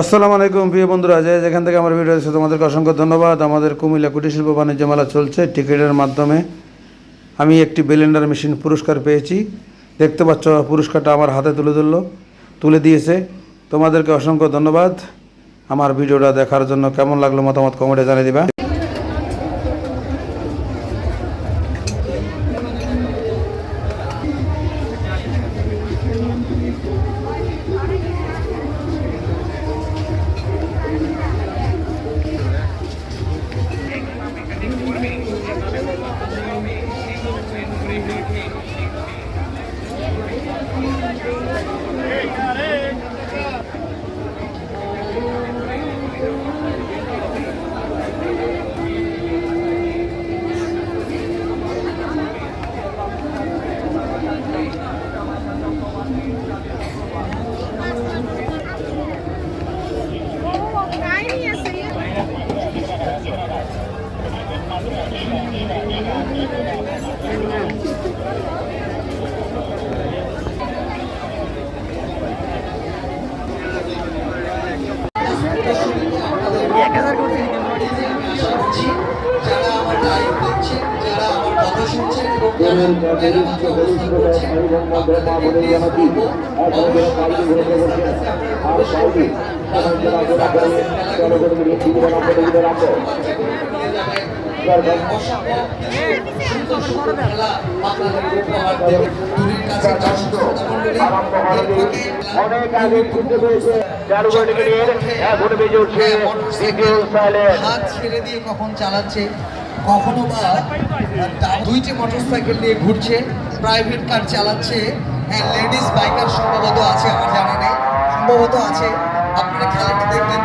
আসসালামু আলাইকুম, প্রিয় বন্ধুরা। যে যেখান থেকে আমার ভিডিও আছে তোমাদেরকে অসংখ্য ধন্যবাদ। আমাদের কুমিল্লা কুটিরশিল্প বাণিজ্য মেলা চলছে। টিকিটের মাধ্যমে আমি একটি বেলেন্ডার মেশিন পুরস্কার পেয়েছি। দেখতে পাচ্ছ, পুরস্কারটা আমার হাতে তুলে ধরলো, তুলে দিয়েছে। তোমাদেরকে অসংখ্য ধন্যবাদ। আমার ভিডিওটা দেখার জন্য কেমন লাগল মতামত কমেন্টে জানিয়ে দিবা। শুনছেন এবং যারা যারা মাঝে অবস্থান করছেন আপনাদেরকে অনুরোধ করব অবশ্যই আপনাদের কাছে আপনারা সবাই আপনারা যারা আছেন খেলা দেখতে অসম্ভব সুন্দর সুন্দর খেলা আপনাদের উপহার দেবে হাত ছেড়ে দিয়ে কখন চালাচ্ছে কখনো বা তা- দুইটি মোটরসাইকেল নিয়ে ঘুরছে প্রাইভেট কার চালাচ্ছে হ্যাঁ লেডিস বাইকার সম্ভবত আছে আমার জানা নেই সম্ভবত আছে আপনারা খেলাটা দেখবেন।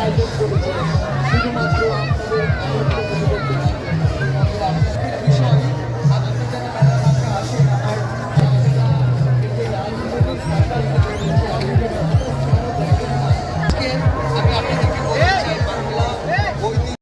আয়োজন করেছে